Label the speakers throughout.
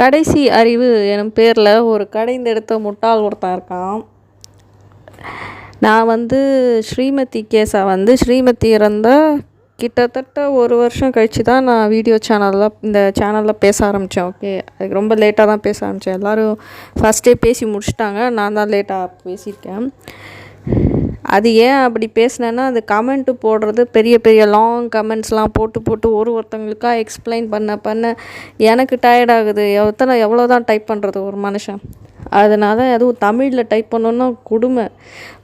Speaker 1: கடைசி அறிவு எனும் பேரில் ஒரு கடைந்தெடுத்த முட்டாள் ஒருத்தன் இருக்கான். நான் வந்து ஸ்ரீமதி கேஸை வந்து ஸ்ரீமதி இறந்த கிட்டத்தட்ட ஒரு வருஷம் கழித்து தான் நான் வீடியோ சேனலில் இந்த சேனலில் பேச ஆரம்பித்தேன் ஓகே அதுக்கு ரொம்ப லேட்டாக தான் பேச ஆரம்பித்தேன் எல்லோரும் ஃபஸ்ட்டே பேசி முடிச்சிட்டாங்க. நான் தான் லேட்டாக பேசியிருக்கேன். அது ஏன் அப்படி பேசினேன்னா அது கமெண்ட்டு போடுறது பெரிய பெரிய லாங் கமெண்ட்ஸ்லாம் போட்டு போட்டு ஒரு ஒருத்தவங்களுக்காக எக்ஸ்பிளைன் பண்ண பண்ண எனக்கு டயர்ட் ஆகுது. எத்தனை எவ்வளோ தான் டைப் பண்ணுறது ஒரு மனுஷன். அதனால் அதுவும் தமிழில் டைப் பண்ணோன்னா கொடுமை.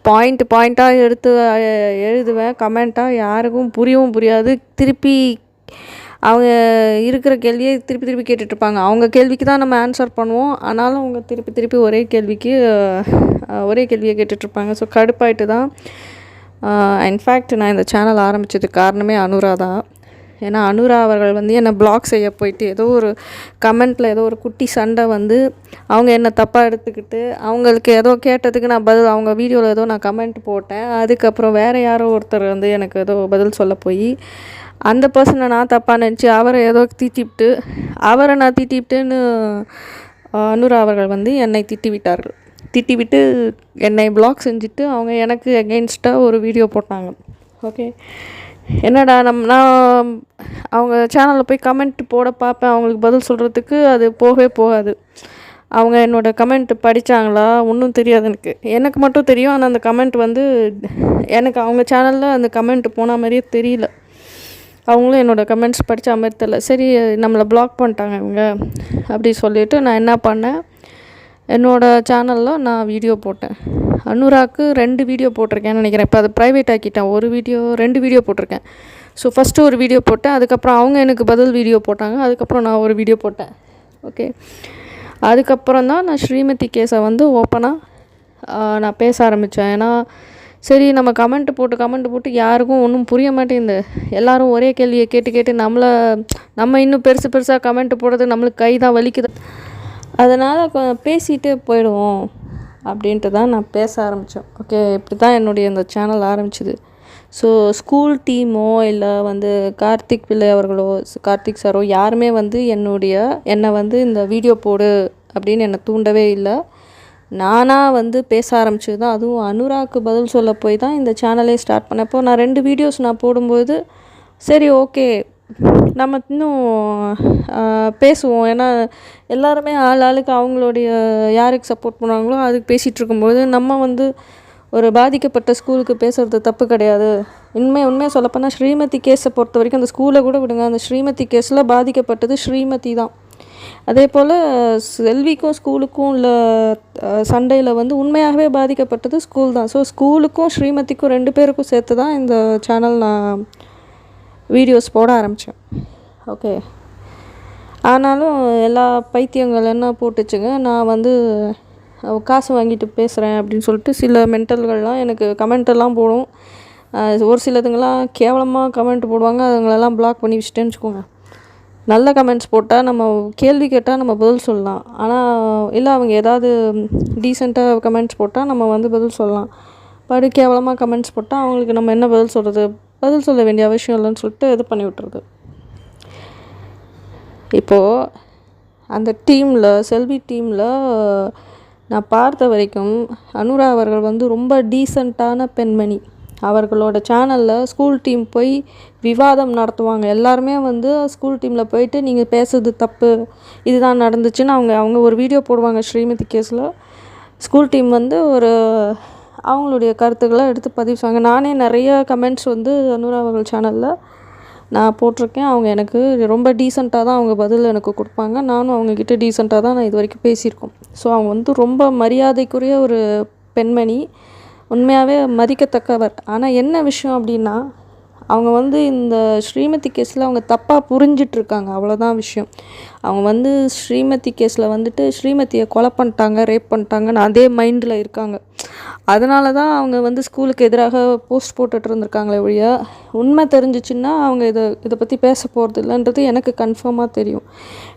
Speaker 1: பாயிண்ட் பாயிண்ட்டாக எடுத்து எழுதுவேன் கமெண்ட்டாக யாருக்கும் புரியவும் புரியாது. திருப்பி அவங்க இருக்கிற கேள்வியை திருப்பி திருப்பி கேட்டுட்ருப்பாங்க. அவங்க கேள்விக்கு தான் நம்ம ஆன்சர் பண்ணுவோம். ஆனாலும் அவங்க திருப்பி திருப்பி ஒரே கேள்விக்கு ஒரே கேள்வியை கேட்டுட்ருப்பாங்க. ஸோ கடுப்பாயிட்டு தான் இன்ஃபேக்ட் நான் இந்த சேனல் ஆரம்பித்ததுக்கு காரணமே அனுரா தான். ஏன்னா அனுரா அவர்கள் வந்து என்னை பிளாக் செய்ய போயிட்டு ஏதோ ஒரு கமெண்ட்டில் ஏதோ ஒரு குட்டி சண்டை வந்து அவங்க என்னை தப்பாக எடுத்துக்கிட்டு அவங்களுக்கு ஏதோ கேட்டதுக்கு நான் பதில் அவங்க வீடியோவில் ஏதோ நான் கமெண்ட் போட்டேன். அதுக்கப்புறம் வேறு யாரோ ஒருத்தர் வந்து எனக்கு ஏதோ பதில் சொல்ல போய் அந்த பர்சனை நான் தப்பாக நினச்சி அவரை ஏதோ திட்டிவிட்டு அவரை நான் திட்டிவிட்டேன்னு அனுரா அவர்கள் வந்து என்னை திட்டிவிட்டார்கள். திட்டிவிட்டு என்னை பிளாக் செஞ்சுட்டு அவங்க எனக்கு எகெயின்ஸ்டாக ஒரு வீடியோ போட்டாங்க. ஓகே என்னடா நம் நான் அவங்க சேனலில் போய் கமெண்ட் போட பார்ப்பேன். அவங்களுக்கு பதில் சொல்கிறதுக்கு அது போகவே போகாது. அவங்க என்னோடய கமெண்ட் படித்தாங்களா ஒன்றும் தெரியாது எனக்கு. எனக்கு மட்டும் தெரியும். ஆனால் அந்த கமெண்ட் வந்து எனக்கு அவங்க சேனலில் அந்த கமெண்ட் போன மாதிரியே தெரியல. அவங்களும் என்னோடய கமெண்ட்ஸ் படித்து மாதிரி சரி நம்மளை பிளாக் பண்ணிட்டாங்க இவங்க அப்படி சொல்லிவிட்டு நான் என்ன பண்ணேன்? என்னோடய சேனலில் நான் வீடியோ போட்டேன். அனுராக்கு ரெண்டு வீடியோ போட்டிருக்கேன்னு நினைக்கிறேன். இப்போ அதை ப்ரைவேட் ஆக்கிட்டேன். ஒரு வீடியோ ரெண்டு வீடியோ போட்டிருக்கேன். ஸோ ஃபஸ்ட்டு ஒரு வீடியோ போட்டேன். அதுக்கப்புறம் அவங்க எனக்கு பதில் வீடியோ போட்டாங்க. அதுக்கப்புறம் நான் ஒரு வீடியோ போட்டேன். ஓகே அதுக்கப்புறம் தான் நான் ஸ்ரீமதி கேஸை வந்து ஓப்பனாக நான் பேச ஆரம்பித்தேன் ஏன்னா சரி நம்ம கமெண்ட் போட்டு கமெண்ட் போட்டு யாருக்கும் ஒன்றும் புரிய மாட்டேங்குது. எல்லாரும் ஒரே கேள்வியை கேட்டு கேட்டு நம்மளை நம்ம இன்னும் பெருசு பெருசாக கமெண்ட் போடுறது நம்மளுக்கு கை தான் வலிக்குது. அதனால் பேசிகிட்டே போயிடுவோம் அப்படின்ட்டு தான் நான் பேச ஆரம்பித்தேன் ஓகே இப்படி தான் என்னுடைய இந்த சேனல் ஆரம்பிச்சிது. ஸோ ஸ்கூல் டீமோ இல்லை வந்து கார்த்திக் பிள்ளை அவர்களோ கார்த்திக் சாரோ யாருமே வந்து என்னுடைய என்னை வந்து இந்த வீடியோ போடு அப்படின்னு என்னை தூண்டவே இல்லை. நானாக வந்து பேச ஆரம்பிச்சது தான் அதுவும் அனுராக்கு பதில் சொல்ல போய் தான் இந்த சேனலே ஸ்டார்ட் பண்ணப்போ நான் ரெண்டு வீடியோஸ் நான் போடும்போது சரி ஓகே நம்ம இன்னும் பேசுவோம். ஏன்னா எல்லாருமே ஆள் ஆளுக்கு அவங்களுடைய யாருக்கு சப்போர்ட் பண்ணுவாங்களோ அதுக்கு பேசிகிட்டு இருக்கும்போது நம்ம வந்து ஒரு பாதிக்கப்பட்ட ஸ்கூலுக்கு பேசுகிறது தப்பு கிடையாது. உண்மை உண்மையாக சொல்லப்போனால் ஸ்ரீமதி கேஸை பொறுத்த வரைக்கும் அந்த ஸ்கூலை கூட விடுங்க. அந்த ஸ்ரீமதி கேஸில் பாதிக்கப்பட்டது ஸ்ரீமதி தான். அதே போல் செல்விக்கும் ஸ்கூலுக்கும் உள்ள சண்டையில் வந்து உண்மையாகவே பாதிக்கப்பட்டது ஸ்கூல் தான். ஸோ ஸ்கூலுக்கும் ஸ்ரீமதிக்கும் ரெண்டு பேருக்கும் சேர்த்து தான் இந்த சேனல் நான் வீடியோஸ் போட ஆரம்பித்தேன் ஓகே. ஆனாலும் எல்லா பைத்தியங்கள் என்ன போட்டுச்சுங்க நான் வந்து காசு வாங்கிட்டு பேசுகிறேன் அப்படின்னு சொல்லிட்டு சில மென்டல்கள்லாம் எனக்கு கமெண்ட் எல்லாம் போடும். ஒரு சிலதுங்கெல்லாம் கேவலமாக கமெண்ட் போடுவாங்க அதுங்களெல்லாம் பிளாக் பண்ணி வச்சுட்டேன்னு வச்சுக்கோங்க. நல்ல கமெண்ட்ஸ் போட்டால் நம்ம கேள்வி கேட்டால் நம்ம பதில் சொல்லலாம். ஆனால் இல்லை அவங்க ஏதாவது டீசெண்டாக கமெண்ட்ஸ் போட்டால் நம்ம வந்து பதில் சொல்லலாம். படு கேவலமாக கமெண்ட்ஸ் போட்டால் அவங்களுக்கு நம்ம என்ன பதில் சொல்கிறது பதில் சொல்ல வேண்டிய அவசியம் இல்லைன்னு சொல்லிட்டு இது பண்ணி விட்டுறது. இப்போது அந்த டீமில் செல்வி டீமில் நான் பார்த்த வரைக்கும் அனுரா அவர்கள் வந்து ரொம்ப டீசெண்டான பெண்மணி. அவர்களோட சேனலில் ஸ்கூல் டீம் போய் விவாதம் நடத்துவாங்க. எல்லாருமே வந்து ஸ்கூல் டீமில் போயிட்டு நீங்கள் பேசுறது தப்பு. இதுதான் நடந்துச்சுன்னு அவங்க அவங்க ஒரு வீடியோ போடுவாங்க ஸ்ரீமதி கேஸில் ஸ்கூல் டீம் வந்து ஒரு அவங்களுடைய கருத்துக்களை எடுத்து பதிவு செய்வாங்க. நானே நிறைய கமெண்ட்ஸ் வந்து அனுரா அவர்கள் சேனலில் நான் போட்டிருக்கேன். அவங்க எனக்கு ரொம்ப டீசெண்டாக தான் அவங்க பதில் எனக்கு கொடுப்பாங்க. நானும் அவங்கக்கிட்ட டீசெண்டாக தான் நான் இது வரைக்கும் பேசியிருக்கோம். ஸோ அவங்க வந்து ரொம்ப மரியாதைக்குரிய ஒரு பெண்மணி. உண்மையாகவே மதிக்கத்தக்கவர். ஆனால் என்ன விஷயம் அப்படின்னா அவங்க வந்து இந்த ஸ்ரீமதி கேஸில் அவங்க தப்பாக புரிஞ்சிட்ருக்காங்க. அவ்வளோதான் விஷயம். அவங்க வந்து ஸ்ரீமதி கேஸில் வந்துட்டு ஸ்ரீமதியை கொலை பண்ணிட்டாங்க ரேப் பண்ணிட்டாங்கன்னு அதே மைண்டில் இருக்காங்க. அதனால தான் அவங்க வந்து ஸ்கூலுக்கு எதிராக போஸ்ட் போட்டுட்டு இருந்திருக்காங்களே ஒழிய உண்மை தெரிஞ்சிச்சுன்னா அவங்க இதை இதை பற்றி பேச போகிறது இல்லைன்றது எனக்கு கன்ஃபார்மாக தெரியும்.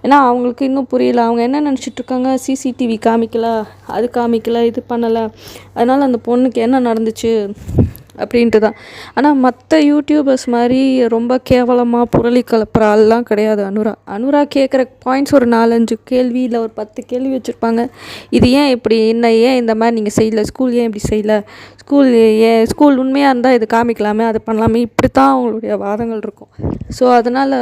Speaker 1: ஏன்னா அவங்களுக்கு இன்னும் புரியல. அவங்க என்ன நினச்சிட்டு இருக்காங்க? சிசிடிவி காமிக்கல அது காமிக்கல இது பண்ணலை. அதனால் அந்த பொண்ணுக்கு என்ன நடந்துச்சு? அப்படின்ட்டு தான். ஆனால் மற்ற யூடியூபர்ஸ் மாதிரி ரொம்ப கேவலமாக புரளி கலப்புற ஆள்லாம் கிடையாது அனுரா. அனுரா கேட்குற பாயிண்ட்ஸ் ஒரு நாலஞ்சு கேள்வி இல்லை ஒரு பத்து கேள்வி வச்சுருப்பாங்க. இது ஏன் இப்படி என்ன ஏன் இந்த மாதிரி நீங்கள் செய்யல? ஸ்கூல் ஏன் இப்படி செய்யல? ஸ்கூல் ஏன் ஸ்கூல் உண்மையாக இருந்தால் இது காமிக்கலாமே அது பண்ணலாமே? இப்படி தான் அவங்களுடைய வாதங்கள் இருக்கும். ஸோ அதனால்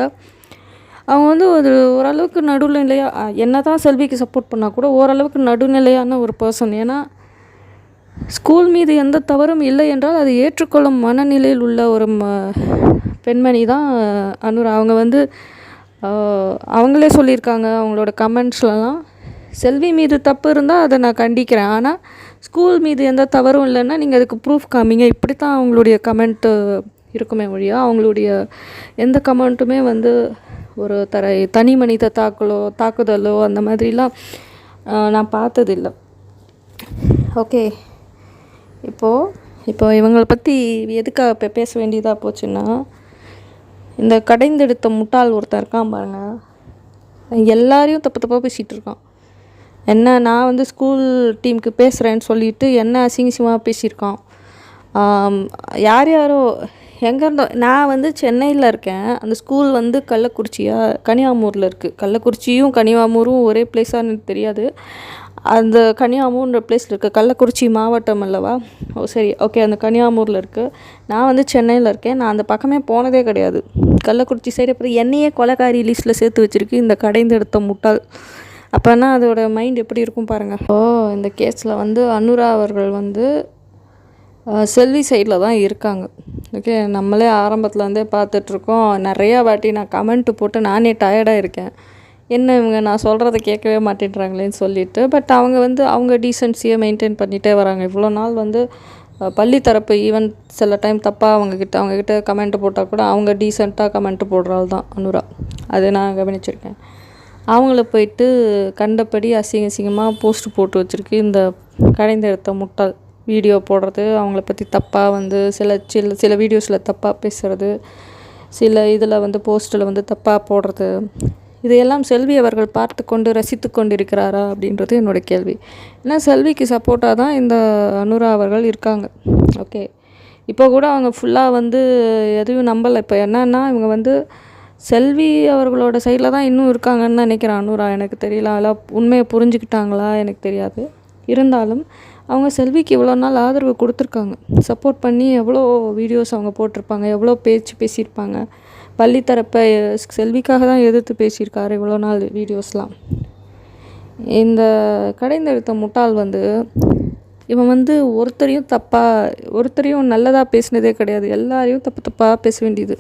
Speaker 1: அவங்க வந்து ஒரு ஓரளவுக்கு நடுநிலையாக என்ன தான் செல்விக்கு சப்போர்ட் பண்ணால் கூட ஓரளவுக்கு நடுநிலையான ஒரு பர்சன் ஏன்னா ஸ்கூல் மீது எந்த தவறும் இல்லை என்றால் அதை ஏற்றுக்கொள்ளும் மனநிலையில் உள்ள ஒரு ம பெண்மணி தான் அனுரா. அவங்க வந்து அவங்களே சொல்லியிருக்காங்க அவங்களோட கமெண்ட்ஸ்லலாம். செல்வி மீது தப்பு இருந்தால் அதை நான் கண்டிக்கிறேன். ஆனால் ஸ்கூல் மீது எந்த தவறும் இல்லைன்னா நீங்கள் அதுக்கு ப்ரூஃப் காமிங்க. இப்படி தான் அவங்களுடைய கமெண்ட்டு இருக்குமே வழியாக அவங்களுடைய எந்த கமெண்ட்டுமே வந்து ஒரு தர தனி மனித தாக்கலோ தாக்குதலோ அந்த மாதிரிலாம் நான் பார்த்ததில்ல. ஓகே. இப்போது இப்போ இவங்களை பற்றி எதுக்காக இப்போ பேச வேண்டியதாக போச்சுன்னா இந்த கடைந்தெடுத்த முட்டாள் ஒருத்தன் இருக்கான் பாருங்கள் எல்லாரையும் தப்பு தப்பாக பேசிகிட்டு இருக்கான். என்ன நான் வந்து ஸ்கூல் டீமுக்கு பேசுகிறேன்னு சொல்லிட்டு என்ன அசிங்கசியமாக பேசியிருக்கான்? யார் யாரோ எங்கே இருந்தோம் நான் வந்து சென்னையில் இருக்கேன். அந்த ஸ்கூல் வந்து கள்ளக்குறிச்சியா? கனியாமூரில் இருக்குது கள்ளக்குறிச்சியும் கனியாமூரும் ஒரே பிளேஸாக எனக்கு தெரியாது. அந்த கனியாமூர்ன்ற பிளேஸில் இருக்குது கள்ளக்குறிச்சி மாவட்டம் அல்லவா? ஓ சரி. ஓகே அந்த கனியாமூரில் இருக்குது நான் வந்து சென்னையில் இருக்கேன். நான் அந்த பக்கமே போனதே கிடையாது. கள்ளக்குறிச்சி சைடு அப்புறம் என்னையே கொலைக்காரி லிஸ்ட்டில் சேர்த்து வச்சுருக்கு இந்த கடைந்தெடுத்த முட்டாள். அப்போனா அதோட மைண்ட் எப்படி இருக்கும் பாருங்கள் ஓ இந்த கேஸில் வந்து அனுரா அவர்கள் வந்து செல்வி சைடில் தான் இருக்காங்க. ஓகே நம்மளே ஆரம்பத்தில் இருந்தே பார்த்துட்ருக்கோம் நிறையா வாட்டி நான் கமெண்ட்டு போட்டு நானே டயர்டாக இருக்கேன். என்ன இவங்க நான் சொல்கிறத கேட்கவே மாட்டேன்றாங்களேன்னு சொல்லிட்டு பட் அவங்க வந்து அவங்க டீசென்சியை மெயின்டைன் பண்ணிகிட்டே வராங்க. இவ்வளோ நாள் வந்து பள்ளி தரப்பு ஈவன் சில டைம் தப்பாக அவங்கக்கிட்ட அவங்கக்கிட்ட கமெண்ட்டு போட்டால் கூட அவங்க டீசெண்டாக கமெண்ட்டு போடுறாள் தான் அனுரா. அதை நான் கவனிச்சிருக்கேன். அவங்கள போயிட்டு கண்டபடி அசிங்க அசிங்கமாக போஸ்ட் போட்டு வச்சுருக்கு. இந்த கடைந்தெடுத்த முட்டாள் வீடியோ போடுறது அவங்கள பற்றி தப்பாக வந்து சில சில சில வீடியோஸில் தப்பாக பேசுகிறது சில இதில் வந்து போஸ்ட்டில் வந்து தப்பாக போடுறது இதையெல்லாம் செல்வி அவர்கள் பார்த்து கொண்டு ரசித்து கொண்டிருக்கிறாரா அப்படின்றது என்னோடய கேள்வி. ஏன்னா செல்விக்கு சப்போர்ட்டாக தான் இந்த அனுரா அவர்கள் இருக்காங்க. ஓகே. இப்போ கூட அவங்க ஃபுல்லாக வந்து எதுவும் நம்பலை. இப்போ என்னென்னா இவங்க வந்து செல்வி அவர்களோட சைடில் தான் இன்னும் இருக்காங்கன்னு நினைக்கிறேன் அனுரா. எனக்கு தெரியல. அதெல்லாம் உண்மையை புரிஞ்சுக்கிட்டாங்களா? எனக்கு தெரியாது. இருந்தாலும் அவங்க செல்விக்கு இவ்வளோ நாள் ஆதரவு கொடுத்துருக்காங்க. சப்போர்ட் பண்ணி எவ்வளோ வீடியோஸ் அவங்க போட்டிருப்பாங்க எவ்வளோ பேச்சு பேசியிருப்பாங்க. பள்ளி தரப்பை செல்விக்காக தான் எதிர்த்து பேசியிருக்காரு இவ்வளோ நாள் வீடியோஸ்லாம். இந்த கடைந்தெடுத்த முட்டாள் வந்து இவன் வந்து ஒருத்தரையும் தப்பாக ஒருத்தரையும் நல்லதாக பேசினதே கிடையாது. எல்லாரையும் தப்பு தப்பாக பேச வேண்டியது.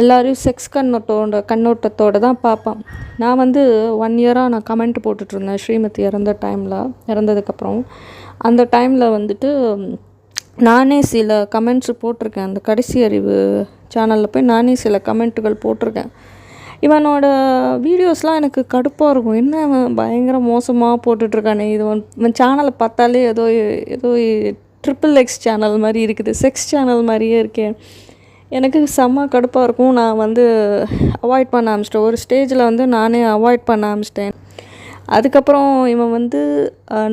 Speaker 1: எல்லாரையும் செக்ஸ் கண்ணோட்டோட கண்ணோட்டத்தோடு தான் பார்ப்பான். நான் வந்து ஒன் இயராக நான் கமெண்ட் போட்டுட்ருந்தேன் ஸ்ரீமதி இறந்த டைமில் இறந்ததுக்கப்புறம் அந்த டைமில் வந்துட்டு நானே சில கமெண்ட்ஸ் போட்டிருக்கேன். அந்த கடைசி அறிவு சேனலில் போய் நானே சில கமெண்ட்டுகள் போட்டிருக்கேன். இவனோட வீடியோஸ்லாம் எனக்கு கடுப்பாக இருக்கும். என்ன இவன் பயங்கர மோசமாக போட்டுட்ருக்கானே. இது ஒன் இவன் சேனலை பார்த்தாலே ஏதோ ஏதோ ட்ரிபிள் எக்ஸ் சேனல் மாதிரி இருக்குது. செக்ஸ் சேனல் மாதிரியே இருக்கேன் எனக்கு செம்ம கடுப்பாக இருக்கும். நான் வந்து அவாய்ட் பண்ண ஆரம்பிச்சிட்டேன். ஒரு ஸ்டேஜில் வந்து நானே அவாய்ட் பண்ண ஆரம்பிச்சிட்டேன். அதுக்கப்புறம் இவன் வந்து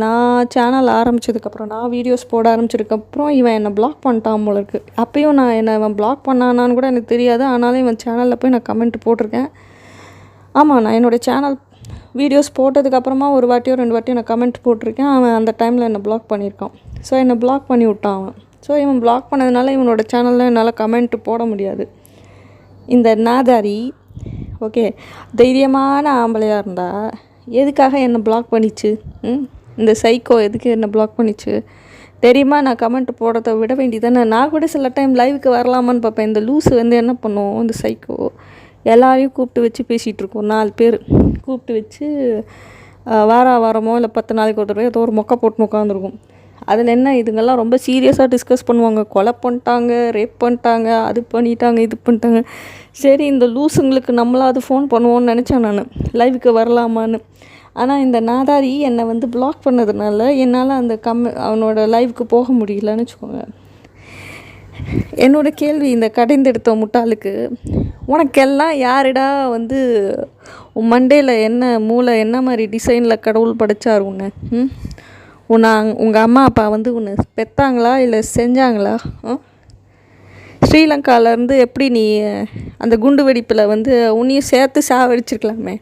Speaker 1: நான் சேனல் ஆரம்பித்ததுக்கப்புறம் நான் வீடியோஸ் போட ஆரம்பிச்சதுக்கப்புறம் இவன் என்னை பிளாக் பண்ணிட்டான் போல இருக்குது அப்பயும் நான் என்னை இவன் பிளாக் பண்ணானான்னு கூட எனக்கு தெரியாது. ஆனாலும் இவன் சேனலில் போய் நான் கமெண்ட் போட்டிருக்கேன். ஆமாம் நான் என்னோடய சேனல் வீடியோஸ் போட்டதுக்கப்புறமா ஒரு வாட்டியோ ரெண்டு வாட்டியோ நான் கமெண்ட் போட்டிருக்கேன். அவன் அந்த டைமில் என்னை பிளாக் பண்ணியிருக்கான். ஸோ என்னை பிளாக் பண்ணி விட்டான் அவன். ஸோ இவன் பிளாக் பண்ணதுனால இவனோட சேனலில் என்னால் கமெண்ட் போட முடியாது. இந்த நாதாரி ஓகே தைரியமான ஆம்பளையாக இருந்தால் எதுக்காக என்னை பிளாக் பண்ணிச்சு? இந்த சைக்கோ எதுக்கு என்னை பிளாக் பண்ணிச்சு? தெரியுமா நான் கமெண்ட் போடுறத விட வேண்டியதானே நான் கூட சில டைம் லைவுக்கு வரலாமான்னு பார்ப்பேன். இந்த லூஸு வந்து என்ன பண்ணுவோம் இந்த சைக்கோ எல்லாரையும் கூப்பிட்டு வச்சு பேசிகிட்டு இருக்கோம் நாலு பேர். கூப்பிட்டு வச்சு வார வாரமோ இல்லை பத்து நாளைக்கு ஒரு தடவை ஏதோ ஒரு மொக்கை போட்டு உட்காந்துருக்கும் அதில் என்ன? இதுங்கெல்லாம் ரொம்ப சீரியஸாக டிஸ்கஸ் பண்ணுவாங்க. கொலை பண்ணிட்டாங்க ரேப் பண்ணிட்டாங்க அது பண்ணிட்டாங்க இது பண்ணிட்டாங்க. சரி இந்த லூஸுங்களுக்கு நம்மளாவது ஃபோன் பண்ணுவோன்னு நினச்சேன் நான். லைவுக்கு வரலாமான்னு. ஆனால் இந்த நாதாரி என்னை வந்து பிளாக் பண்ணதுனால என்னால் அந்த கம் அவனோட லைவுக்கு போக முடியலன்னு வச்சுக்கோங்க. என்னோடய கேள்வி இந்த கடைந்தெடுத்த முட்டாளுக்கு உனக்கெல்லாம் யாரிடா வந்து உன் மண்டேல என்ன மூளை என்ன மாதிரி டிசைனில் கடவுள் படைச்சார் உன்னை? ம்? உன்னை உங்கள் அம்மா அப்பா வந்து உன்னை பெத்தாங்களா இல்லை செஞ்சாங்களா? ஸ்ரீலங்காவிலேருந்து எப்படி நீ அந்த குண்டு வெடிப்பில் வந்து உன்னையும் சேர்த்து சாவடிச்சிருக்கலாமே?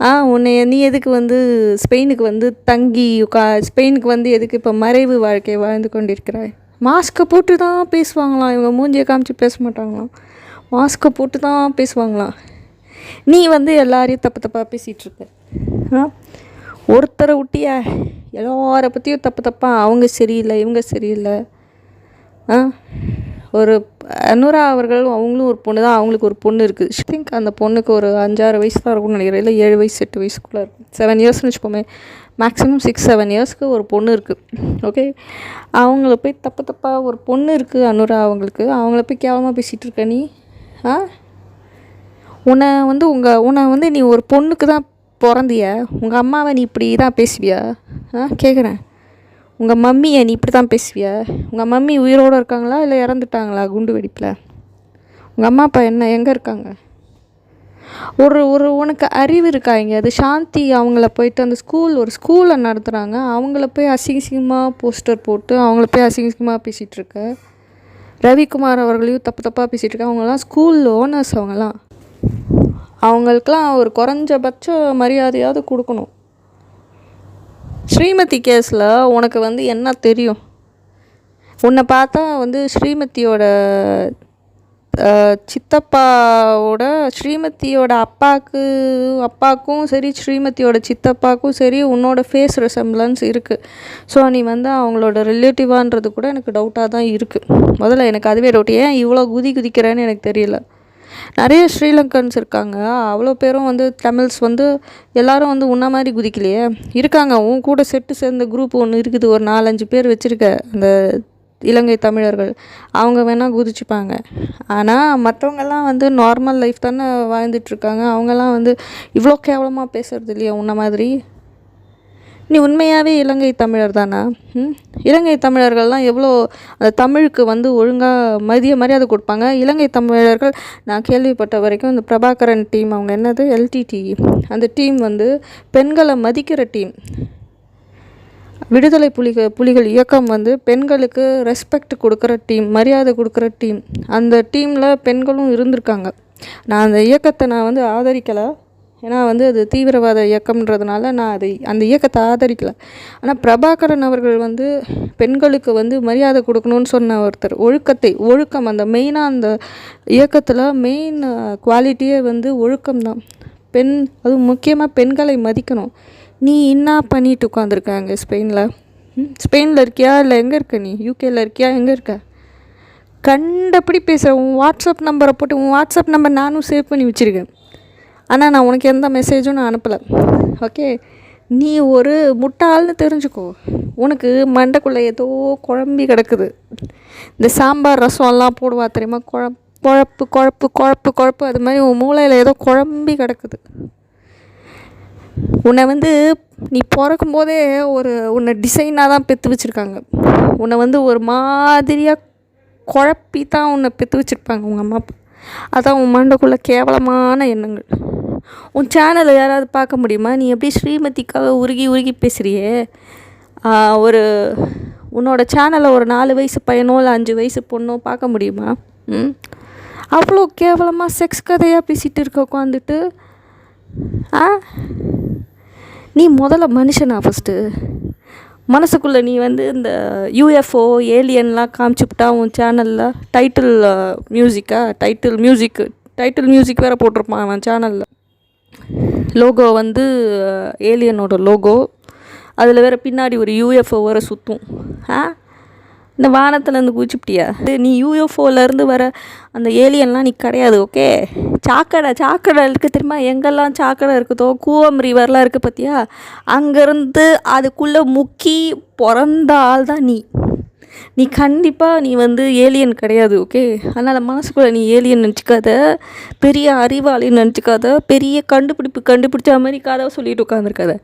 Speaker 1: ஆ உன்னை நீ எதுக்கு வந்து ஸ்பெயினுக்கு வந்து தங்கி உக்கா ஸ்பெயினுக்கு வந்து எதுக்கு இப்போ மறைவு வாழ்க்கை வாழ்ந்து கொண்டிருக்கிறாய்? மாஸ்க்கை போட்டு தான் பேசுவாங்களாம். இவங்க மூஞ்சியை காமிச்சு பேச மாட்டாங்களாம். மாஸ்க்கை போட்டு தான் பேசுவாங்களாம். நீ வந்து எல்லாரையும் தப்பு தப்பாக பேசிகிட்ருக்க ஆ? ஒருத்தரை விட்டியா எல்லாரை பற்றியும் தப்பு தப்பாக அவங்க சரியில்லை இவங்க சரியில்லை. ஆ? ஒரு அனுரா அவர்கள் அவங்களும் ஒரு பொண்ணு தான் அவங்களுக்கு ஒரு பொண்ணு இருக்குது ஐ திங்க் அந்த பொண்ணுக்கு ஒரு அஞ்சாறு வயசு தான் இருக்கும்னு நினைக்கிறேன். இல்லை ஏழு வயசு எட்டு வயசுக்குள்ளே இருக்கும். செவன் இயர்ஸ்னு வச்சுப்போமே மேக்ஸிமம் சிக்ஸ் செவன் இயர்ஸ்க்கு ஒரு பொண்ணு இருக்குது ஓகே அவங்கள போய் தப்பு தப்பாக ஒரு பொண்ணு இருக்குது அனுரா அவங்களுக்கு. அவங்கள போய் கேவலமாக பேசிகிட்டு இருக்க நீ? ஆ? உன்னை வந்து உங்கள் உன்னை வந்து நீ ஒரு பொண்ணுக்கு தான் பிறந்திய? உங்கள் அம்மாவை நீ இப்படி தான் பேசுவியா? ஆ? கேட்குறேன் உங்கள் மம்மியை நீ இப்படி தான் பேசுவிய? உங்கள் மம்மி உயிரோடு இருக்காங்களா இல்லை இறந்துட்டாங்களா குண்டு வெடிப்பில்? உங்கள் அம்மா அப்பா என்ன எங்கே இருக்காங்க? ஒரு ஒரு உனக்கு அறிவு இருக்கா இங்கே? அது சாந்தி அவங்கள போயிட்டு அந்த ஸ்கூல் ஒரு ஸ்கூலை நடத்துகிறாங்க அவங்கள போய் அசிங்கசிங்கமாக போஸ்டர் போட்டு அவங்கள போய் அசிங்கசிங்கமாக பேசிகிட்ருக்க ரவிக்குமார் அவர்களையும் தப்பு தப்பாக பேசிகிட்டு இருக்க. அவங்களாம் ஸ்கூல் ஓனர்ஸ் அவங்களாம் அவங்களுக்கெல்லாம் ஒரு குறைஞ்சபட்ச மரியாதையாவது கொடுக்கணும். ஸ்ரீமதி கேஸில் உனக்கு வந்து என்ன தெரியும்? உன்னை பார்த்தா வந்து ஸ்ரீமதியோட சித்தப்பாவோட ஸ்ரீமதியோட அப்பாவுக்கு அப்பாவுக்கும் சரி ஸ்ரீமதியோட சித்தப்பாவுக்கும் சரி உன்னோட ஃபேஸ் ரெசம்பிளன்ஸ் இருக்குது ஸோ நீ வந்து அவங்களோட ரிலேட்டிவான்றது கூட எனக்கு டவுட்டாக தான் இருக்குது முதல்ல எனக்கு அதுவே டவுட் ஏன் இவ்வளோ குதி குதிக்கிறேன்னு எனக்கு தெரியல. நிறைய ஸ்ரீலங்கன்ஸ் இருக்காங்க. அவ்வளோ பேரும் வந்து தமிழ்ஸ் வந்து எல்லாரும் வந்து உன்ன மாதிரி குதிக்கலையே. இருக்காங்க. உன் கூட செட்டு சேர்ந்த குரூப் ஒன்று இருக்குது. ஒரு நாலஞ்சு பேர் வச்சுருக்க அந்த இலங்கை தமிழர்கள். அவங்க வேணால் குதிச்சுப்பாங்க. ஆனால் மற்றவங்கெல்லாம் வந்து நார்மல் லைஃப் தானே வாழ்ந்துட்டுருக்காங்க அவங்கெல்லாம் வந்து இவ்வளோ கேவலமாக பேசுகிறது இல்லையா உன்ன மாதிரி? நீ உண்மையாகவே இலங்கை தமிழர் தானா? இலங்கை தமிழர்கள்லாம் எவ்வளோ அந்த தமிழுக்கு வந்து ஒழுங்காக மதிய மரியாதை கொடுப்பாங்க? இலங்கை தமிழர்கள் நான் கேள்விப்பட்ட வரைக்கும் இந்த பிரபாகரன் டீம் அவங்க என்னது? எல்டிடி அந்த டீம் வந்து பெண்களை மதிக்கிற டீம். விடுதலை புலிகள் புலிகள் இயக்கம் வந்து பெண்களுக்கு ரெஸ்பெக்ட் கொடுக்குற டீம் மரியாதை கொடுக்குற டீம். அந்த டீமில் பெண்களும் இருந்திருக்காங்க. நான் அந்த இயக்கத்தை நான் வந்து ஆதரிக்கலை. ஏன்னா வந்து அது தீவிரவாத இயக்கம்ன்றதுனால நான் அதை அந்த இயக்கத்தை ஆதரிக்கலை. ஆனால் பிரபாகரன் அவர்கள் வந்து பெண்களுக்கு வந்து மரியாதை கொடுக்கணும்னு சொன்ன ஒருத்தர் ஒழுக்கத்தை ஒழுக்கம் அந்த மெயினாக அந்த இயக்கத்தில் மெயின் குவாலிட்டியே வந்து ஒழுக்கம் தான். பெண் அதுவும் முக்கியமாக பெண்களை மதிக்கணும். நீ என்ன பண்ணிட்டு உட்காந்துருக்காங்க ஸ்பெயினில்? ஸ்பெயினில் இருக்கியா? இல்லை எங்கே இருக்க நீ? யூகேயில் இருக்கியா? எங்கே இருக்க? கண்டபடி பேசுகிற உன் வாட்ஸ்அப் நம்பரை போட்டு உன் வாட்ஸ்அப் நம்பர் நானும் சேவ் பண்ணி வச்சுருக்கேன். ஆனால் நான் உனக்கு எந்த மெசேஜும் நான் அனுப்பலை. ஓகே நீ ஒரு முட்டாள்னு தெரிஞ்சுக்கோ. உனக்கு மண்டைக்குள்ளே ஏதோ குழம்பி கிடக்குது. இந்த சாம்பார் ரசம்லாம் போடுவா தெரியுமா? குழம் குழப்பு குழப்பு குழப்பு குழப்பு. அது மாதிரி உன் மூளையில் ஏதோ குழம்பி கிடக்குது. உன்னை வந்து நீ பிறக்கும் போதே ஒரு உன்னை டிசைனாக தான் பெற்று வச்சுருக்காங்க. உன்னை வந்து ஒரு மாதிரியாக குழப்பி தான் உன்னை பெற்று வச்சுருப்பாங்க உங்கள் அம்மா அப்பா. அதான் உன் மண்டைக்குள்ளே கேவலமான எண்ணங்கள். உன் சேனலை யாராவது பார்க்க முடியுமா? நீ எப்படி ஸ்ரீமதிக்காக உருகி உருகி பேசுகிறியே ஒரு உன்னோட சேனலை ஒரு நாலு வயசு பையனோ இல்லை அஞ்சு வயசு பொண்ணோ பார்க்க முடியுமா? ம்? அவ்வளோ கேவலமாக செக்ஸ் கதையாக பேசிகிட்டு இருக்க உட்காந்துட்டு ஆ? நீ முதல்ல மனுஷனா ஃபஸ்ட்டு மனசுக்குள்ளே நீ வந்து இந்த யூஎஃப்ஓ ஏலியன்லாம் காமிச்சுப்பிட்டா உன் சேனலில் டைட்டில் மியூசிக்கா டைட்டில் மியூசிக்கு டைட்டில் மியூசிக் வேறு போட்டிருப்பான் அவன் சேனலில் லோகோ வந்து ஏலியனோட லோகோ அதில் வேறு பின்னாடி ஒரு யூஎஃப்ஓ வேறு சுற்றும் ஆ? இந்த வானத்துலேருந்து குதிச்சுப்பிட்டியா? நீ யூஎஃப்ஓலேருந்து வர அந்த ஏலியன்லாம் நீ கிடையாது ஓகே சாக்கடை சாக்கடை இருக்குது தெரியுமா? எங்கெல்லாம் சாக்கடை இருக்குதோ கூவம் ரிவர்லாம் இருக்குது பார்த்தியா அங்கேருந்து அதுக்குள்ளே முக்கி பிறந்த ஆள் தான் நீ. நீ கண்டிப்பாக நீ வந்து ஏலியன் கிடையாது ஓகே அதனால் மனசுக்குள்ளே நீ ஏலியன் நினச்சிக்காத. பெரிய அறிவாளின்னு நினச்சிக்காத. பெரிய கண்டுபிடிப்பு கண்டுபிடிச்ச அமெரிக்காதான் சொல்லிட்டு உட்காந்துருக்காத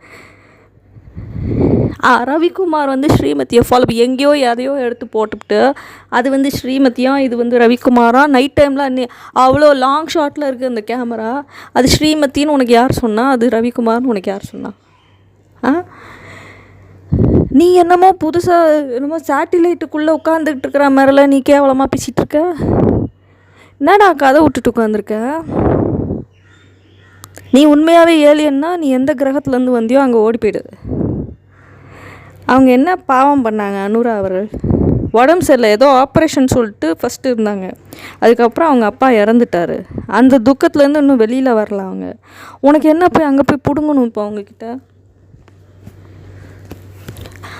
Speaker 1: ரவிக்குமார் வந்து ஸ்ரீமதியை ஃபாலோ எங்கேயோ எதையோ எடுத்து போட்டுவிட்டு அது வந்து ஸ்ரீமதியாக இது வந்து ரவிக்குமாரா? நைட் டைமில் அவ்வளோ லாங் ஷாட்டில் இருக்குது அந்த கேமரா அது ஸ்ரீமதின்னு உனக்கு யார் சொன்னால் அது ரவிக்குமார்னு உனக்கு யார் சொன்னா? ஆ? நீ என்னமோ புதுசாக என்னமோ சேட்டிலைட்டுக்குள்ளே உட்காந்துக்கிட்டு இருக்கிற மாதிரிலாம் நீ கேவலமாக பேசிகிட்டு இருக்க என்னடா கதை விட்டுட்டு உட்காந்துருக்க நீ உண்மையாகவே ஏலியன்னா நீ எந்த கிரகத்துலேருந்து வந்தியோ அங்கே ஓடி போயிடு. அவங்க என்ன பாவம் பண்ணாங்க அனுரா அவர்கள்? உடம்பு சரியில்லை ஏதோ ஆப்ரேஷன் சொல்லிட்டு ஃபஸ்ட்டு இருந்தாங்க. அதுக்கப்புறம் அவங்க அப்பா இறந்துட்டாரு. அந்த துக்கத்துலேருந்து இன்னும் வெளியில் வரல அவங்க. உனக்கு என்ன போய் அங்கே போய் பிடுங்கணும் இப்போ அவங்கக்கிட்ட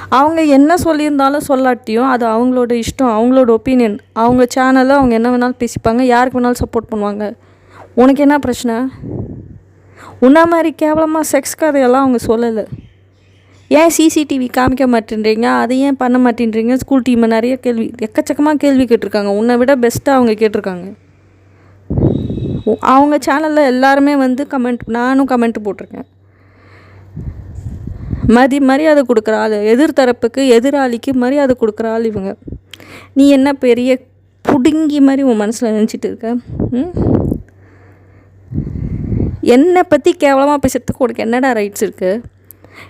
Speaker 1: அவங்க என்ன சொல்லியிருந்தாலும் சொல்லாட்டியும் அது அவங்களோட இஷ்டம் அவங்களோட ஒப்பீனியன் அவங்க சேனலில் அவங்க என்ன வேணாலும் பேசிப்பாங்க யாருக்கு வேணாலும் சப்போர்ட் பண்ணுவாங்க. உனக்கு என்ன பிரச்சனை? உன்ன மாதிரி கேவலமாக செக்ஸ் கதையெல்லாம் அவங்க சொல்லலை. ஏன் சிசிடிவி காமிக்க மாட்டேன்றீங்க? அதை ஏன் பண்ண மாட்டேன்றீங்க? ஸ்கூல் டீமை நிறைய கேள்வி எக்கச்சக்கமாக கேள்வி கேட்டிருக்காங்க. உன்னை விட பெஸ்ட்டாக அவங்க கேட்டிருக்காங்க. அவங்க சேனலில் எல்லாருமே வந்து கமெண்ட் நானும் கமெண்ட் போட்டிருக்கேன். மதி மரியாதை கொடுக்குற ஆள் எதிர்த்தரப்புக்கு எதிராளிக்கு மரியாதை கொடுக்குற ஆள் இவங்க. நீ என்ன பெரிய புடுங்கி மாதிரி உன் மனசில் நினச்சிட்டு இருக்க? ம்? என்னை பற்றி கேவலமாக பேசுறதுக்கு உனக்கு என்னடா ரைட்ஸ் இருக்குது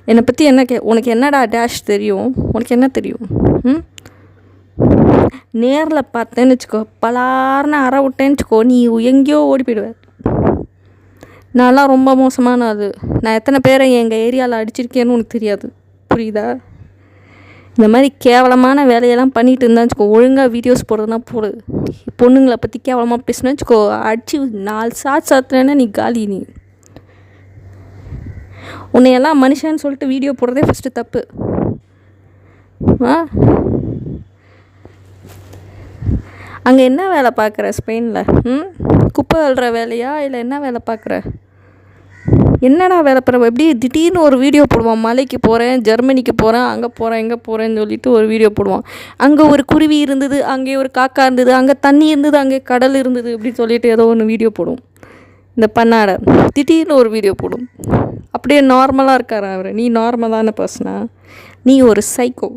Speaker 1: என்னை பற்றி என்ன கே உனக்கு என்னடா டேஷ் தெரியும்? உனக்கு என்ன தெரியும்? ம்? நேரில் பார்த்தேன்னு வச்சுக்கோ பலார்னு அற விட்டேன்னு வச்சுக்கோ நீ எங்கேயோ ஓடி போயிடுவ. நான்லாம் ரொம்ப மோசமான அது நான் எத்தனை பேரை எங்கள் ஏரியாவில் அடிச்சிருக்கேன்னு உனக்கு தெரியாது. புரியுதா? இந்த மாதிரி கேவலமான வேலையெல்லாம் பண்ணிகிட்டு இருந்தா வச்சுக்கோ ஒழுங்காக வீடியோஸ் போடுறதுனா போடு. பொண்ணுங்களை பற்றி கேவலமாக பேசுனா வச்சுக்கோ அடிச்சு நாலு சாத் சாத்துனா நீ காலி நீ. உன்னையெல்லாம் மனுஷன்னு சொல்லிட்டு வீடியோ போடுறதே ஃபஸ்ட்டு தப்பு. ஆ? அங்கே என்ன வேலை பார்க்குற ஸ்பெயினில்? ம்? குப்பை அழுற வேலையா? இல்லை என்ன வேலை பார்க்குற? என்னடா வேலை பண்ணுற எப்படி திடீர்னு ஒரு வீடியோ போடுவான். மலைக்கு போகிறேன் ஜெர்மனிக்கு போகிறேன் அங்கே போகிறேன் எங்கே போகிறேன்னு சொல்லிட்டு ஒரு வீடியோ போடுவான். அங்கே ஒரு குருவி இருந்தது அங்கே ஒரு காக்கா இருந்தது அங்கே தண்ணி இருந்தது அங்கே கடல் இருந்தது அப்படின்னு சொல்லிட்டு ஏதோ ஒன்று வீடியோ போடும். இந்த பண்ணாடை திடீர்னு ஒரு வீடியோ போடும். அப்படியே நார்மலாக இருக்கார் அவர்? நீ நார்மலான பர்சனா நீ ஒரு சைக்கோ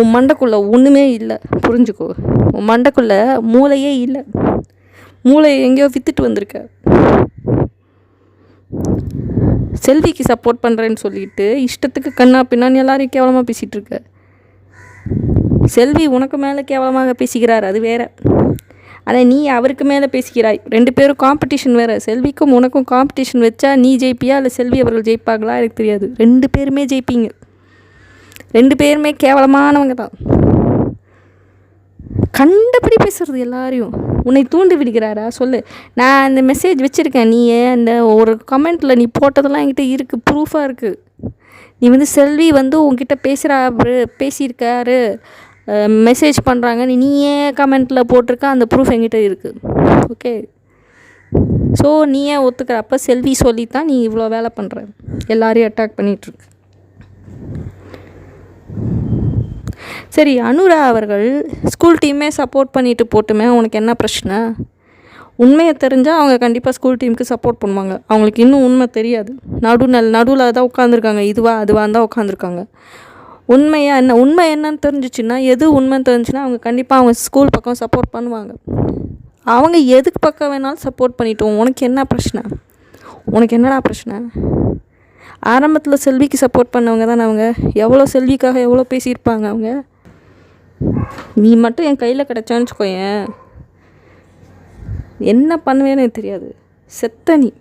Speaker 1: உன் மண்டைக்குள்ளே ஒன்றுமே இல்லை. புரிஞ்சுக்கோ. உன் மண்டைக்குள்ளே மூளையே இல்லை. மூளையை எங்கேயோ வித்துட்டு வந்திருக்க. செல்விக்கு சப்போர்ட் பண்ணுறேன்னு சொல்லிட்டு இஷ்டத்துக்கு கண்ணா பின்னான்னு எல்லாரையும் கேவலமாக பேசிகிட்டு இருக்க. செல்வி உனக்கு மேலே கேவலமாக பேசுகிறார் அது வேற. ஆனால் நீ அவருக்கு மேலே பேசுகிறாய். ரெண்டு பேரும் காம்படிஷன் வேறு. செல்விக்கும் உனக்கும் காம்படிஷன் வச்சா நீ ஜெயிப்பியா? இல்லை செல்வி அவர்கள் ஜெயிப்பாங்களா எனக்கு தெரியாது. ரெண்டு பேருமே ஜெயிப்பீங்க. ரெண்டு பேருமே கேவலமானவங்க தான். கண்டபடி பேசுகிறது எல்லாரையும். உன்னை தூண்டி விடுகிறாரா? சொல்லு. நான் இந்த மெசேஜ் வச்சுருக்கேன். நீ அந்த ஒரு கமெண்ட்டில் நீ போட்டதெல்லாம் என்கிட்ட இருக்குது ப்ரூஃபாக இருக்குது நீ வந்து செல்வி வந்து உங்ககிட்ட பேசுகிறா பேசியிருக்காரு. மெசேஜ் பண்ணுறாங்க நீ நீயே கமெண்ட்டில் போட்டிருக்க? அந்த ப்ரூஃப் என்கிட்ட இருக்குது ஓகே ஸோ நீயே ஒத்துக்கிற அப்போ செல்வி சொல்லித்தான் நீ இவ்வளோ வேலை பண்ணுற எல்லாரையும் அட்டாக் பண்ணிகிட்ருக்கு சரி அனுரா அவர்கள் ஸ்கூல் டீமே சப்போர்ட் பண்ணிட்டு போட்டுமே உனக்கு என்ன பிரச்சனை? உண்மையை தெரிஞ்சால் அவங்க கண்டிப்பாக ஸ்கூல் டீமுக்கு சப்போர்ட் பண்ணுவாங்க. அவங்களுக்கு இன்னும் உண்மை தெரியாது. நடு நல் நடுவில் தான் உட்காந்துருக்காங்க இதுவாக அதுவாக தான் உட்காந்துருக்காங்க உண்மையாக என்ன உண்மை என்னன்னு தெரிஞ்சிச்சுன்னா எது உண்மைன்னு தெரிஞ்சுன்னா அவங்க கண்டிப்பாக அவங்க ஸ்கூல் பக்கம் சப்போர்ட் பண்ணுவாங்க. அவங்க எதுக்கு பக்கம் வேணாலும் சப்போர்ட் பண்ணிட்டோம். உனக்கு என்ன பிரச்சனை? உனக்கு என்னடா பிரச்சனை? ஆரம்பத்தில் செல்விக்கு சப்போர்ட் பண்ணவங்க தானே அவங்க. எவ்வளோ செல்விக்காக எவ்வளோ பேசியிருப்பாங்க அவங்க? நீ மட்டும் என் கையில் கிடச்சான்னு வச்சுக்கோயேன். என்ன பண்ணுவேன்னு எனக்கு தெரியாது. செத்த நீ.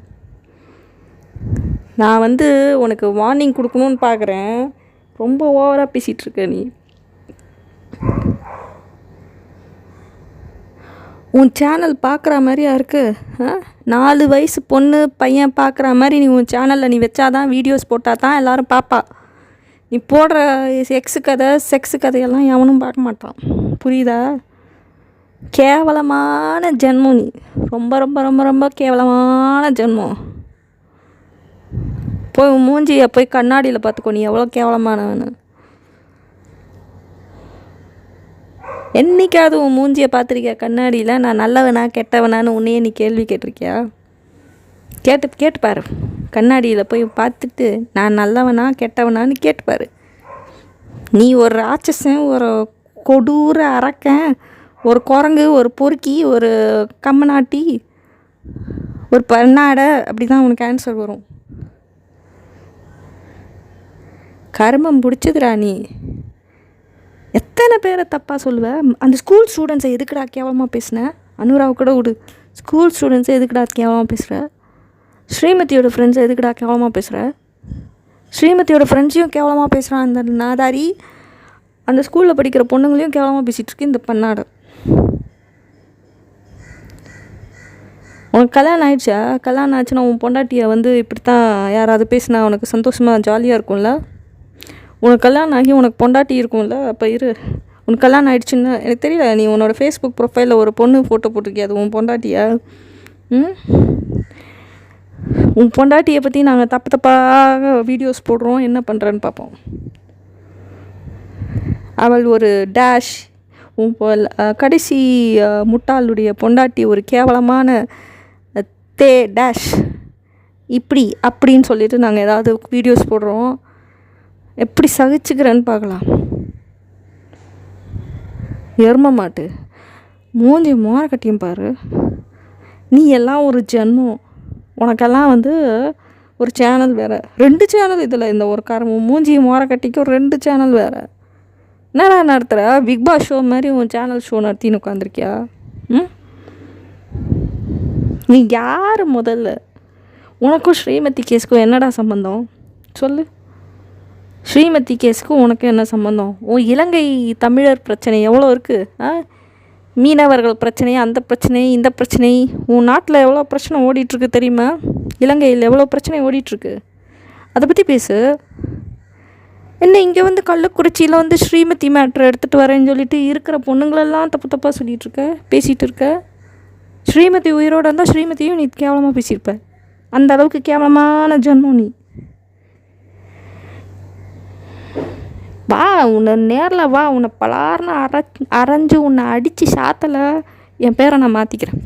Speaker 1: நான் வந்து உனக்கு வார்னிங் கொடுக்கணும்னு பார்க்குறேன் ரொம்ப ஓவராக பேசிகிட்ருக்க நீ. உன் சேனல் பார்க்குற மாதிரியா இருக்குது ஆ? நாலு வயசு பொண்ணு பையன் பார்க்குற மாதிரி நீ உன் சேனலில் நீ வச்சாதான் வீடியோஸ் போட்டால் தான் எல்லோரும் பார்ப்பா நீ போடுற எக்ஸு கதை செக்ஸு கதையெல்லாம் எவனும் பார்க்க மாட்டான். புரியுதா? கேவலமான ஜென்மம் நீ. ரொம்ப ரொம்ப ரொம்ப ரொம்ப கேவலமான ஜென்மம். போய் மூஞ்சியை போய் கண்ணாடியில் பார்த்துக்கோ நீ எவ்வளோ கேவலமானவனு. என்னைக்காவது உன் மூஞ்சியை பார்த்துருக்கியா? கண்ணாடியில் நான் நல்லவனா கெட்டவனான்னு உன்னையே நீ கேள்வி கேட்டிருக்கியா? கேட்டு கேட்டுப்பார் கண்ணாடியில் போய் பார்த்துட்டு நான் நல்லவனா கெட்டவனான்னு கேட்டுப்பார் நீ ஒரு ராட்சசன் ஒரு கொடூர அரக்கன் ஒரு குரங்கு ஒரு பொறுக்கி ஒரு கம்மநாட்டி ஒரு பன்னாடை அப்படி தான் உனக்கு ஆன்சர் வரும். கருமம் பிடிச்சதுரா நீ. எத்தனை பேரை தப்பாக சொல்லுவேன் அந்த ஸ்கூல் ஸ்டூடெண்ட்ஸை எதுக்குடா கேவலமாக பேசினேன் அனுராவை கூட விடு. ஸ்கூல் ஸ்டூடெண்ட்ஸை எதுக்குடா கேவலமாக பேசுகிற ஸ்ரீமதியோட ஃப்ரெண்ட்ஸை எதுக்குடா கேவலமாக பேசுகிற ஸ்ரீமதியோட ஃப்ரெண்ட்ஸையும் கேவலமாக பேசுகிறான் அந்த நாதாரி. அந்த ஸ்கூலில் படிக்கிற பொண்ணுங்களையும் கேவலமாக பேசிகிட்ருக்கு இந்த பன்னாடு உனக்கு கல்யாணம் ஆயிடுச்சா? கல்யாணம் ஆச்சுன்னா உன் பொண்டாட்டியை வந்து இப்படி தான் யாராவது பேசினா உனக்கு சந்தோஷமாக ஜாலியாக இருக்கும்ல? உனக்கு கல்யாணம் ஆகி உனக்கு பொண்டாட்டி இருக்கும்ல அப்போ இரு. உனக்கு கல்யாணம் ஆயிடுச்சுன்னு எனக்கு தெரியல நீ உன்னோட ஃபேஸ்புக் ப்ரொஃபைலில் ஒரு பொண்ணு ஃபோட்டோ போட்டிருக்கியா? அது உன் பொண்டாட்டியா? ம்? உன் பொண்டாட்டியை பற்றி நாங்கள் தப்பு தப்பாக வீடியோஸ் போடுறோம் என்ன பண்ணுறேன்னு பார்ப்போம் அவள் ஒரு டேஷ் உன் கடைசி முட்டாளுடைய பொண்டாட்டி ஒரு கேவலமான தே டேஷ் இப்படி அப்படின்னு சொல்லிட்டு நாங்கள் ஏதாவது வீடியோஸ் போடுறோம். எப்படி சகிச்சுக்கிறேன்னு பார்க்கலாம். எரும மாட்டு. மூஞ்சி மோர கட்டியும் பாரு. நீ எல்லாம் ஒரு ஜென்மம். உனக்கெல்லாம் வந்து ஒரு சேனல் வேறு. ரெண்டு சேனல் இதில் இந்த ஒரு காரமும் மூஞ்சி மோர கட்டிக்கும் ரெண்டு சேனல் வேறு. என்னடா நடத்துகிற பிக் பாஸ் ஷோ மாதிரி உன் சேனல் ஷோ நடத்தின்னு உட்காந்துருக்கியா ம்? நீ யார் முதல்ல? உனக்கும் ஸ்ரீமதி கேஸுக்கும் என்னடா சம்மந்தம் சொல்லு. ஸ்ரீமதி கேஸுக்கும் உனக்கு என்ன சம்மந்தம் உன் இலங்கை தமிழர் பிரச்சனை எவ்வளோ இருக்குது ஆ? மீனவர்கள் பிரச்சனை அந்த பிரச்சனை இந்த பிரச்சனை. உன் நாட்டில் எவ்வளோ பிரச்சனை ஓடிட்டுருக்கு தெரியுமா? இலங்கையில் எவ்வளோ பிரச்சனை ஓடிட்டுருக்கு? அதை பற்றி பேசு. என்ன இங்கே வந்து கள்ளக்குறிச்சியில் வந்து ஸ்ரீமதி மேட்ரு எடுத்துகிட்டு வரேன்னு சொல்லிட்டு இருக்கிற பொண்ணுங்களெல்லாம் தப்பு தப்பாக சொல்லிகிட்ருக்க பேசிகிட்டு இருக்க? ஸ்ரீமதி உயிரோடு இருந்தால் ஸ்ரீமதியும் நீ கேவலமாக பேசியிருப்ப. அந்த அளவுக்கு கேவலமான ஜென்மம் நீ. வா உன்னை நேரில் வா உன்னை பலார்னு அரை அரைஞ்சு உன்னை அடித்து சாத்தலை. என் பேரை நான் மாற்றிக்கிறேன்